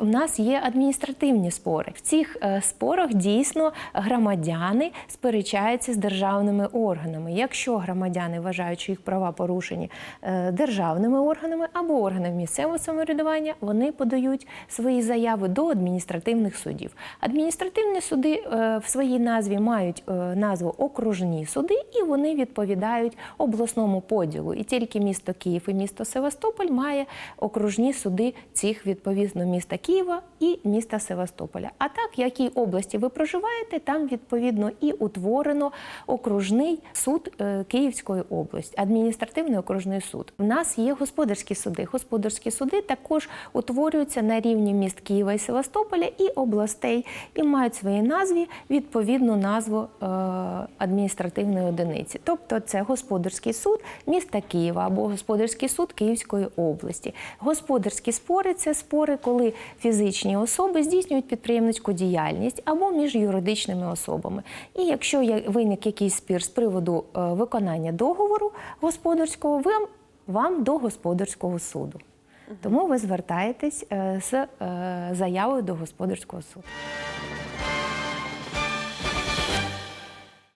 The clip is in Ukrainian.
в нас є адміністративні спори. В цих е, спорах дійсно громадяни сперечаються з державними органами. Якщо громадяни вважають, що їх права порушені е, державними органами або органами місцевого самоврядування, вони подають свої заяви до адміністративних судів. Адміністративні суди е, в своїй назві мають назву окружні суди, і вони відповідають обласному поділу. І тільки місто Київ і місто Севастополь має окружні суди цих відповідно міста Києва і міста Севастополя. А так, в якій області ви проживаєте, там відповідно і утворено окружний суд е, Київської області, адміністративний окружний суд. У нас є господарські суди. Господарські суди також утворюються на рівні міст Києва і Севастополя і областей, і мають в своїй назві відповідну назву е, адміністративної одиниці. Тобто це господарський суд міста Києва або господарський суд Київської області. Господарські спори це спори, коли фізичні особи здійснюють підприємницьку діяльність або між юридичними особами. І якщо виник якийсь спір з приводу е, виконання договору господарського, вам, вам до господарського суду. Тому ви звертаєтесь е, з е, заявою до господарського суду.